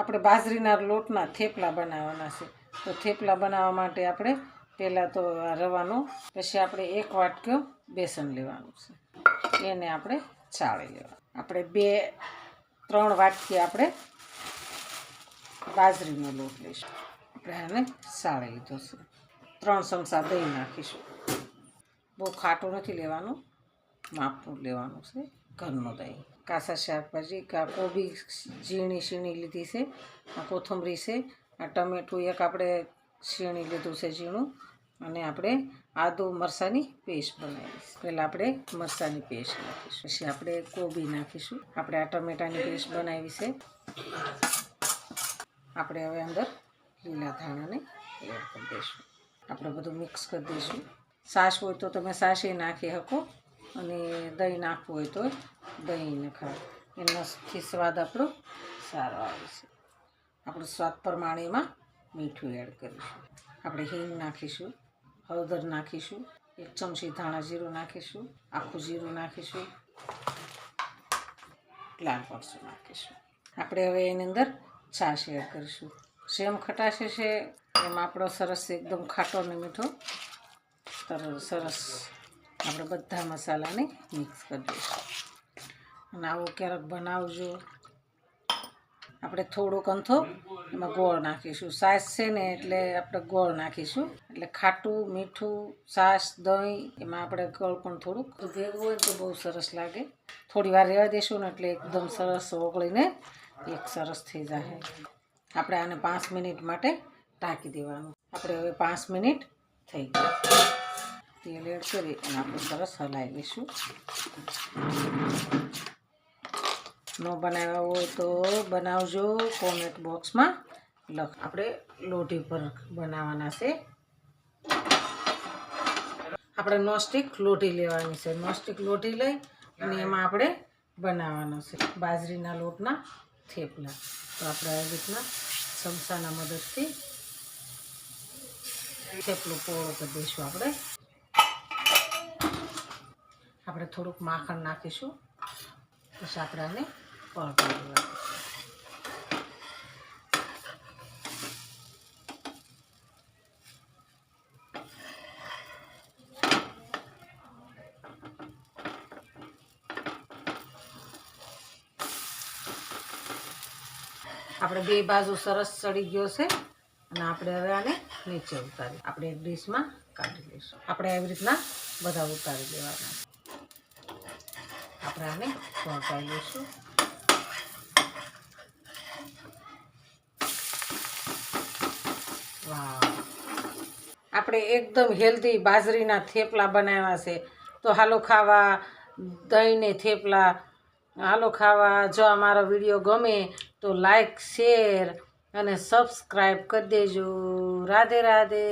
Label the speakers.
Speaker 1: આપણે બાજરીના લોટના થેપલા બનાવવાના છે. તો થેપલા બનાવવા માટે આપણે પહેલાં તો આ રવાનું, પછી આપણે એક વાટક્યો બેસન લેવાનું છે. એને આપણે ચાળી લેવાનું. આપણે બે, ત્રણ વાટકી આપણે બાજરીનો લોટ લઈશું. આપણે આને ચાળી લીધો છે. ત્રણ ચમચા દહીં નાખીશું. બહુ ખાટું નથી લેવાનું. માપનું લેવાનું છે ઘરનું દહીં. કાસા શાકભાજી કા કોબી ઝીણી ઝીણી લીધી છે, આ કોથમરી છે, આ ટમેટું એક આપણે ઝીણી લીધું છે ઝીણું, અને આપણે આદુ મરસાની પેસ્ટ બનાવીશ પહેલાં આપણે મરસાની પેસ્ટ નાખીશું. પછી આપણે કોબી નાખીશું. આપણે આ ટમેટાની પેસ્ટ બનાવી છે. આપણે હવે અંદર લીલા ધાણાને એડ કરી દઈશું. આપણે બધું મિક્સ કરી દઈશું. સાસ હોય તો તમે સાસે નાખી શકો. અને દહીં નાખવું હોય તો દહીં નખાવ એનાથી સ્વાદ આપણો સારો આવે છે. આપણે સ્વાદ પ્રમાણે એમાં મીઠું એડ કરીશું. આપણે હિંગ નાખીશું, હળદર નાખીશું, એક ચમચી ધાણા જીરું નાખીશું, આખું જીરું નાખીશું, લાલ મરચું નાખીશું. આપણે હવે એની અંદર છાશ એડ કરીશું. સેમ ખટાશે છે, એમાં આપણો સરસ એકદમ ખાટો અને મીઠો સરસ આપણે બધા મસાલાને મિક્સ કરી દઈશું. અને આવું ક્યારેક બનાવજો. આપણે થોડોક અંથો, એમાં ગોળ નાખીશું. છાશ છે ને એટલે આપણે ગોળ નાખીશું. એટલે ખાટું, મીઠું છાશ દહીં, એમાં આપણે ગોળ પણ થોડુંક ભેગું હોય તો બહુ સરસ લાગે. થોડી વાર રહેવા દઈશું ને એટલે એકદમ સરસ ઓગળીને એક સરસ થઈ જાય આપણે આને પાંચ મિનિટ માટે ઢાંકી દેવાનું. આપણે હવે પાંચ મિનિટ થઈ ગઈ તેલ એડ કરી અને આપણે સરસ હલાવી લઈશું. ન બનાવ્યા હોય તો બનાવજો કોમેન્ટ બોક્સમાં. લખ. આપણે લોટી પર બનાવવાના છે. આપણે નોસ્ટિક લોટી લેવાની છે. નોસ્ટિક લોટી લઈ અને એમાં આપણે બનાવવાનો છે. બાજરીના લોટના થેપલા. તો આપણે આવી રીતના ચમચાના મદદથી થેપલું પોળો કરી દઈશું આપણે. આપણે થોડુંક માખણ નાખીશું. આપણે આને દેવાનું આપણે બે બાજુ સરસ ચડી ગયો છે. અને આપણે હવે આને નીચે ઉતારી આપણે એક ડીશમાં કાઢી લઈશું. આપણે આવી રીતના બધા ઉતારી દેવાના. આપણે આને લઈશું આપણે એકદમ હેલ્ધી બાજરીના થેપલા બનાવ્યા છે તો હાલો ખાવા દહીંને થેપલા હાલો ખાવા જો અમારો વીડિયો ગમે તો લાઈક શેર અને સબસ્ક્રાઈબ કરી દેજો રાધે રાધે